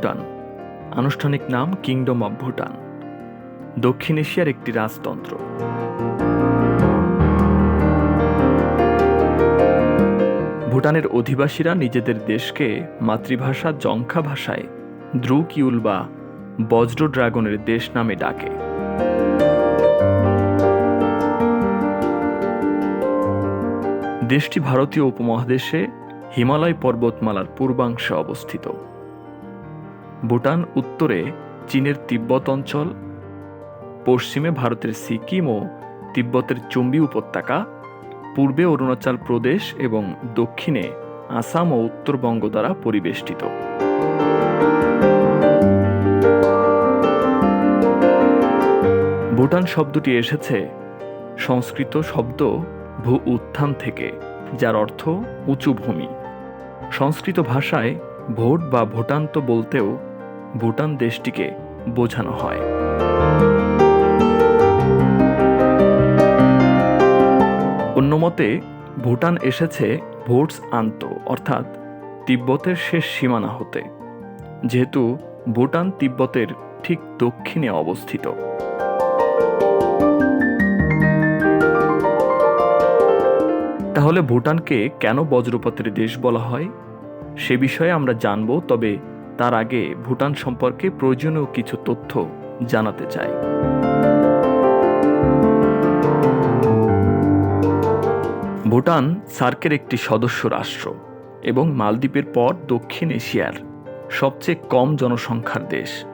ভুটান। আনুষ্ঠানিক নাম kingdom of Bhutan দক্ষিণ এশিয়ার একটি রাজতন্ত্র। ভুটানের অধিবাসীরা নিজেদের দেশকে মাতৃভাষা জংখা ভাষায় দ্রুকিউল বা বজ্র ড্রাগনের দেশ নামে ডাকে। দেশটি ভারতীয় উপমহাদেশে হিমালয় পর্বতমালার পূর্বাংশে অবস্থিত। ভুটান উত্তরে চীনের তিব্বত অঞ্চল, পশ্চিমে ভারতের সিকিম ও তিব্বতের চুম্বি উপত্যকা, পূর্বে অরুণাচল প্রদেশ এবং দক্ষিণে আসাম ও উত্তরবঙ্গ দ্বারা পরিবেষ্টিত। ভুটান শব্দটি এসেছে সংস্কৃত শব্দ ভূ উত্থান থেকে, যার অর্থ উঁচু ভূমি। সংস্কৃত ভাষায় ভোট বা ভোটান্ত বলতেও ভুটান দেশটিকে বোঝানো হয়। অন্যমতে ভুটান এসেছে ভোটস আন্ত, অর্থাৎ তিব্বতের শেষ সীমানা হতে, যেহেতু ভুটান তিব্বতের ঠিক দক্ষিণে অবস্থিত। তাহলে ভুটানকে কেন বজ্রপাতের দেশ বলা হয়? সে বিষয়ে আমরা জানব, তবে তার আগে ভুটান সম্পর্কে প্রয়োজনীয় কিছু তথ্য জানাতে চাই। ভুটান সার্কের একটি সদস্য রাষ্ট্র এবং মালদ্বীপের পর দক্ষিণ এশিয়ার সবচেয়ে কম জনসংখ্যার দেশ।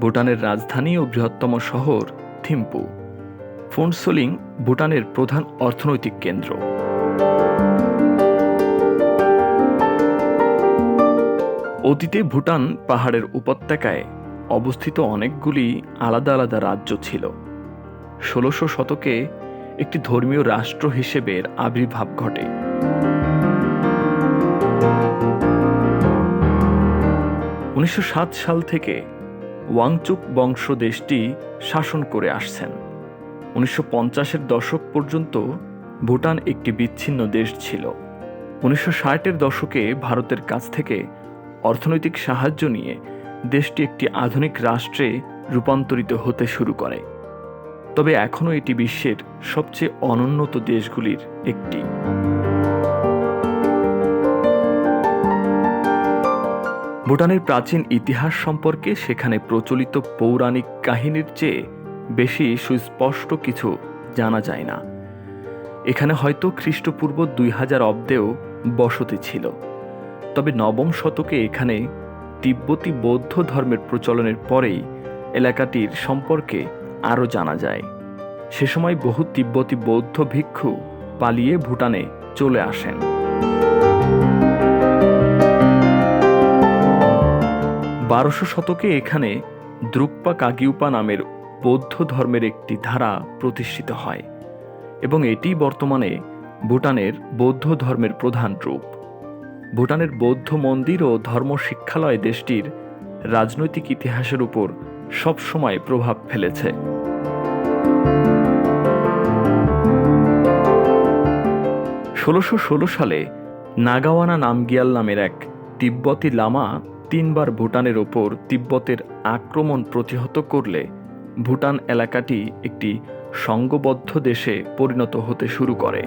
ভুটানের রাজধানী ও বৃহত্তম শহর থিম্পু। ফোনসোলিং ভুটানের প্রধান অর্থনৈতিক কেন্দ্র। অতীতে ভুটান পাহাড়ের উপত্যকায় অবস্থিত অনেকগুলি আলাদা আলাদা রাজ্য ছিল। ষোলোশো শতকে একটি ধর্মীয় রাষ্ট্র হিসেবে আবির্ভাব ঘটে। উনিশশো সাত সাল থেকে ওয়াংচুক বংশ দেশটি শাসন করে আসছেন। উনিশশো পঞ্চাশের দশক পর্যন্ত ভুটান একটি বিচ্ছিন্ন দেশ ছিল। উনিশশো ষাটের দশকে ভারতের কাছ থেকে অর্থনৈতিক সাহায্য নিয়ে দেশটি একটি আধুনিক রাষ্ট্রে রূপান্তরিত হতে শুরু করে। তবে এখনও এটি বিশ্বের সবচেয়ে অনুন্নত দেশগুলির একটি। ভুটানের প্রাচীন ইতিহাস সম্পর্কে সেখানে প্রচলিত পৌরাণিক কাহিনীর চেয়ে বেশি সুস্পষ্ট কিছু জানা যায় না। এখানে হয়তো খ্রিস্টপূর্ব দুই হাজার অব্দেও বসতি ছিল। তবে নবম শতকে এখানে তিব্বতী বৌদ্ধ ধর্মের প্রচলনের পরেই এলাকাটির সম্পর্কে আরও জানা যায়। সে সময় বহু তিব্বতী বৌদ্ধ ভিক্ষু পালিয়ে ভুটানে চলে আসেন। বারোশো শতকে এখানে দ্রুকপা কাগিউপা নামের বৌদ্ধ ধর্মের একটি ধারা প্রতিষ্ঠিত হয় এবং এটি বর্তমানে ভুটানের বৌদ্ধ ধর্মের প্রধান রূপ। ভুটানের বৌদ্ধ মন্দির ও ধর্ম শিক্ষালয় দেশটির রাজনৈতিক ইতিহাসের উপর সবসময় প্রভাব ফেলেছে। ষোলোশো ষোলো সালে নাগাওয়ানা নামগিয়াল নামের এক তিব্বতী লামা তিনবার ভুটানের ওপর তিব্বতের আক্রমণ প্রতিহত করলে ভুটান এলাকাটি একটি সংঘবদ্ধ দেশে পরিণত হতে শুরু করে।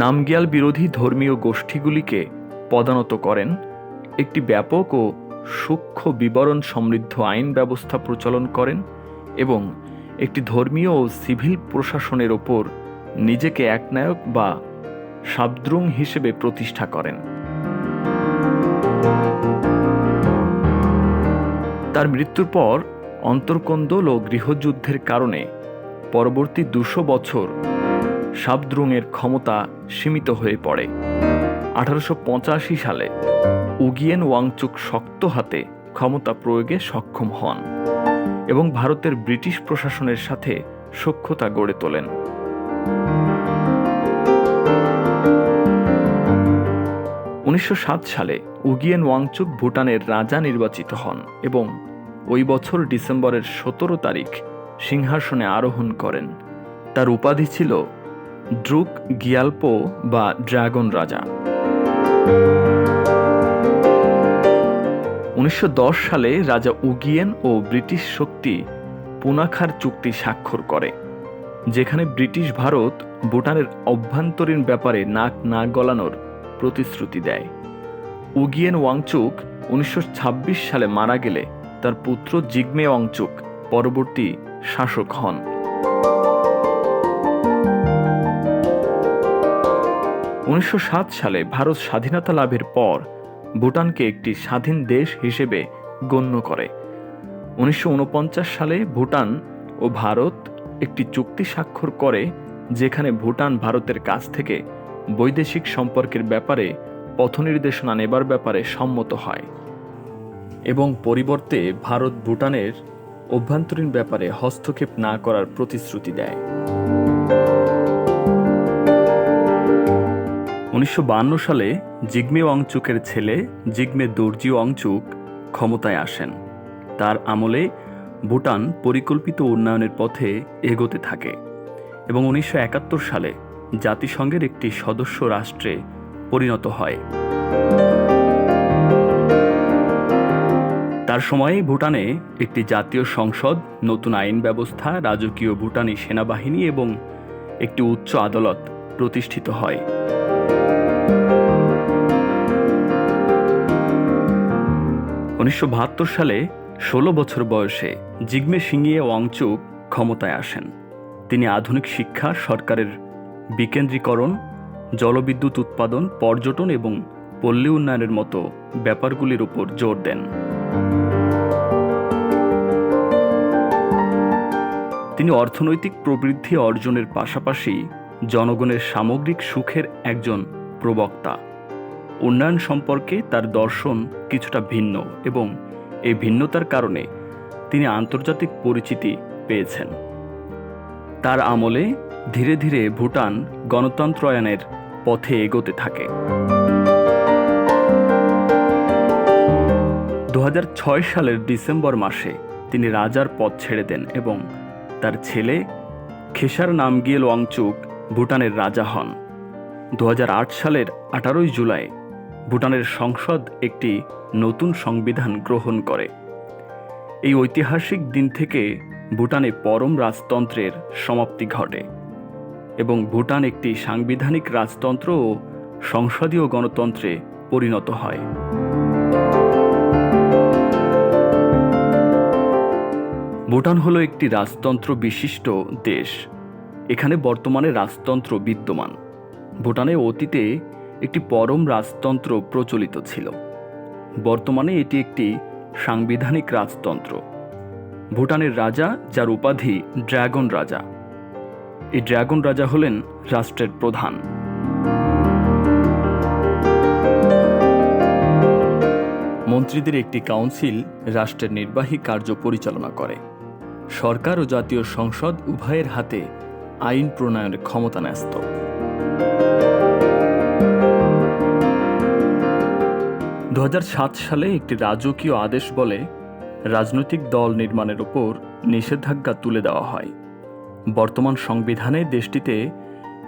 নামগিয়াল বিরোধী ধর্মীয় গোষ্ঠীগুলিকে পদানত করেন, একটি ব্যাপক ও সূক্ষ্ম বিবরণ সমৃদ্ধ আইন ব্যবস্থা প্রচলন করেন এবং একটি ধর্মীয় ও সিভিল প্রশাসনের ওপর নিজেকে একনায়ক বা সাবদ্রুং হিসেবে প্রতিষ্ঠা করেন। তার মৃত্যুর পর অন্তর্কন্দল ও গৃহযুদ্ধের কারণে পরবর্তী দুশো বছর সাবদ্রুংয়ের ক্ষমতা সীমিত হয়ে পড়ে। আঠারোশো পঁচাশি সালে উগিয়েন ওয়াংচুক শক্ত হাতে ক্ষমতা প্রয়োগে সক্ষম হন এবং ভারতের ব্রিটিশ প্রশাসনের সাথে সখ্যতা গড়ে তোলেন। উনিশশো সাত সালে উগিয়েন ওয়াংচুক ভুটানের রাজা নির্বাচিত হন এবং ওই বছর ডিসেম্বরের সতেরো তারিখ সিংহাসনে আরোহণ করেন। তার উপাধি ছিল ড্রুক গিয়ালপো বা ড্রাগন রাজা। উনিশশো দশ সালে রাজা উগিয়েন ও ব্রিটিশ শক্তি পুনাখার চুক্তি স্বাক্ষর করে, যেখানে ব্রিটিশ ভারত ভুটানের অভ্যন্তরীণ ব্যাপারে নাক না গলানোর প্রতিশ্রুতি দেয়। উগিয়েন ওয়াংচুক উনিশশো ছাব্বিশ সালে মারা গেলে তার পুত্র জিগমে ওয়াংচুক পরবর্তী শাসক হন। উনিশশো সালে ভারত স্বাধীনতা লাভের পর ভুটানকে একটি স্বাধীন দেশ হিসেবে গণ্য করে। উনিশশো ঊনপঞ্চাশ সালে ভুটান ও ভারত একটি চুক্তি স্বাক্ষর করে, যেখানে ভুটান ভারতের কাছ থেকে বৈদেশিক সম্পর্কের ব্যাপারে পথনির্দেশনা নেবার ব্যাপারে সম্মত হয় এবং পরিবর্তে ভারত ভুটানের অভ্যন্তরীণ ব্যাপারে হস্তক্ষেপ না করার প্রতিশ্রুতি দেয়। উনিশশো সালে জিগমে ওয়াংচুকের ছেলে জিগমে দর্জি ওয়াংচুক ক্ষমতায় আসেন। তার আমলে ভুটান পরিকল্পিত উন্নয়নের পথে এগোতে থাকে এবং উনিশশো একাত্তর সালে জাতিসংঘের একটি সদস্য রাষ্ট্রে পরিণত হয়। তার সময়ে ভুটানে একটি জাতীয় সংসদ, নতুন আইন ব্যবস্থা, রাজকীয় ভুটানি সেনাবাহিনী এবং একটি উচ্চ আদালত প্রতিষ্ঠিত হয়। উনিশশো বাহাত্তর সালে ষোলো বছর বয়সে জিগমে সিংয়ে ওয়াংচুক ক্ষমতায় আসেন। তিনি আধুনিক শিক্ষা, সরকারের বিকেন্দ্রীকরণ, জলবিদ্যুৎ উৎপাদন, পর্যটন এবং পল্লী উন্নয়নের মতো ব্যাপারগুলির উপর জোর দেন। তিনি অর্থনৈতিক প্রবৃদ্ধি অর্জনের পাশাপাশি জনগণের সামগ্রিক সুখের একজন প্রবক্তা। উন্নয়ন সম্পর্কে তার দর্শন কিছুটা ভিন্ন এবং এই ভিন্নতার কারণে তিনি আন্তর্জাতিক পরিচিতি পেয়েছেন। তার আমলে ধীরে ধীরে ভুটান গণতন্ত্রায়নের পথে এগোতে থাকে। দু হাজার ছয় সালের ডিসেম্বর মাসে তিনি রাজার পদ ছেড়ে দেন এবং তার ছেলে খেসার নামগিয়েল ওয়াংচুক ভুটানের রাজা হন। দু হাজার আট সালের আঠারোই জুলাই ভুটানের সংসদ একটি নতুন সংবিধান গ্রহণ করে। এই ঐতিহাসিক দিন থেকে ভুটানে পরম রাজতন্ত্রের সমাপ্তি ঘটে এবং ভুটান একটি সাংবিধানিক রাজতন্ত্র ও সংসদীয় গণতন্ত্রে পরিণত হয়। ভুটান হলো একটি রাজতন্ত্র বিশিষ্ট দেশ। এখানে বর্তমানে রাজতন্ত্র বিদ্যমান। ভুটানে অতীতে একটি পরম রাজতন্ত্র প্রচলিত ছিল। বর্তমানে এটি একটি সাংবিধানিক রাজতন্ত্র। ভুটানের রাজা, যার উপাধি ড্রাগন রাজা। এই ড্রাগন রাজা হলেন রাষ্ট্রের প্রধান। মন্ত্রীদের একটি কাউন্সিল রাষ্ট্রের নির্বাহী কার্য পরিচালনা করে। সরকার ও জাতীয় সংসদ উভয়ের হাতে আইন প্রণয়নের ক্ষমতা ন্যস্ত। দু হাজার সাত সালে একটি রাজকীয় আদেশ বলে রাজনৈতিক দল নির্মাণের ওপর নিষেধাজ্ঞা তুলে দেওয়া হয়। বর্তমান সংবিধানে দেশটিতে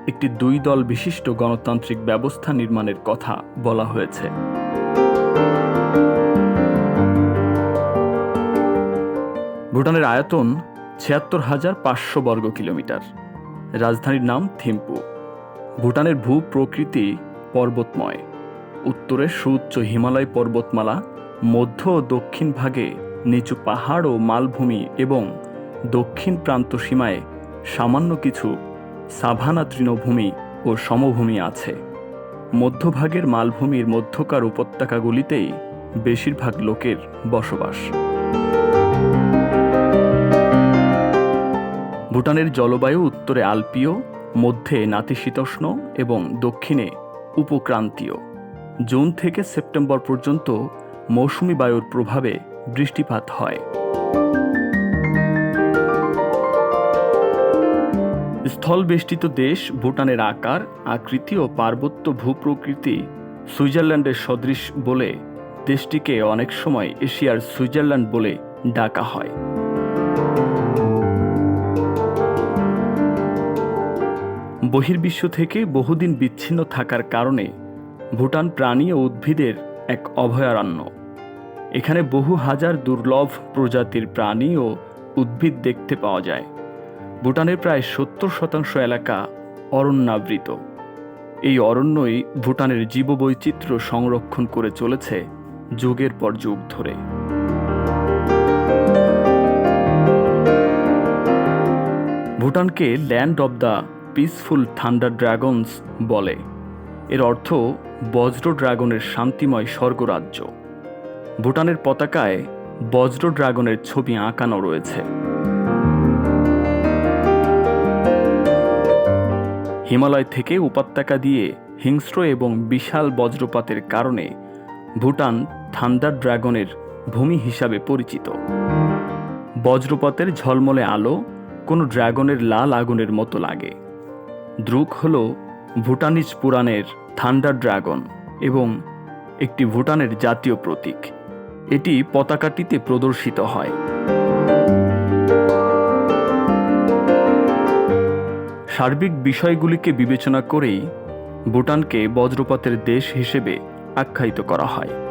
একটি দুই দল বিশিষ্ট গণতান্ত্রিক ব্যবস্থা নির্মাণের কথা বলা হয়েছে। ভুটানের আয়তন ছিয়াত্তর হাজার পাঁচশো বর্গ কিলোমিটার। রাজধানীর নাম থিম্পু। ভুটানের ভূ প্রকৃতি পর্বতময়। উত্তরে সুউচ্চ হিমালয় পর্বতমালা, মধ্য ও দক্ষিণ ভাগে নিচু পাহাড় ও মালভূমি এবং দক্ষিণ প্রান্ত সীমায় সামান্য কিছু সাভানা তৃণভূমি ও সমভূমি আছে। মধ্যভাগের মালভূমির মধ্যকার উপত্যকাগুলিতেই বেশিরভাগ লোকের বসবাস। ভুটানের জলবায়ু উত্তরে আলপীয়, মধ্যে নাতিশীতোষ্ণ এবং দক্ষিণে উপক্রান্তীয়। জুন থেকে সেপ্টেম্বর পর্যন্ত মৌসুমি বায়ুর প্রভাবে বৃষ্টিপাত হয়। স্থলবেষ্টিত দেশ ভুটানের আকার, আকৃতি ও পার্বত্য ভূপ্রকৃতি সুইজারল্যান্ডের সদৃশ বলে দেশটিকে অনেক সময় এশিয়ার সুইজারল্যান্ড বলে ডাকা হয়। বহির্বিশ্ব থেকে বহুদিন বিচ্ছিন্ন থাকার কারণে ভুটান প্রাণী ও উদ্ভিদের এক অভয়ারণ্য। এখানে বহু হাজার দুর্লভ প্রজাতির প্রাণী ও উদ্ভিদ দেখতে পাওয়া যায়। ভুটানের প্রায় সত্তর শতাংশ এলাকা অরণ্যাবৃত। এই অরণ্যই ভুটানের জীববৈচিত্র্য সংরক্ষণ করে চলেছে যুগের পর যুগ ধরে। ভুটানকে land of the peaceful thunder dragons বলে। এর অর্থ বজ্র ড্রাগনের শান্তিময় স্বর্গরাজ্য। ভুটানের পতাকায় বজ্র ড্রাগনের ছবি আঁকানো রয়েছে। হিমালয় থেকে উপত্যকা দিয়ে হিংস্র এবং বিশাল বজ্রপাতের কারণে ভুটান থান্ডার ড্রাগনের ভূমি হিসাবে পরিচিত। বজ্রপাতের ঝলমলে আলো কোনো ড্রাগনের লাল আগুনের মতো লাগে। দ্রুক হল ভুটানিজ পুরাণের থান্ডার ড্রাগন এবং একটি ভুটানের জাতীয় প্রতীক। এটি পতাকাটিতে প্রদর্শিত হয়। সার্বিক বিষয়গুলিকে বিবেচনা করেই ভুটানকে বজ্রপাতের দেশ হিসেবে আখ্যায়িত করা হয়।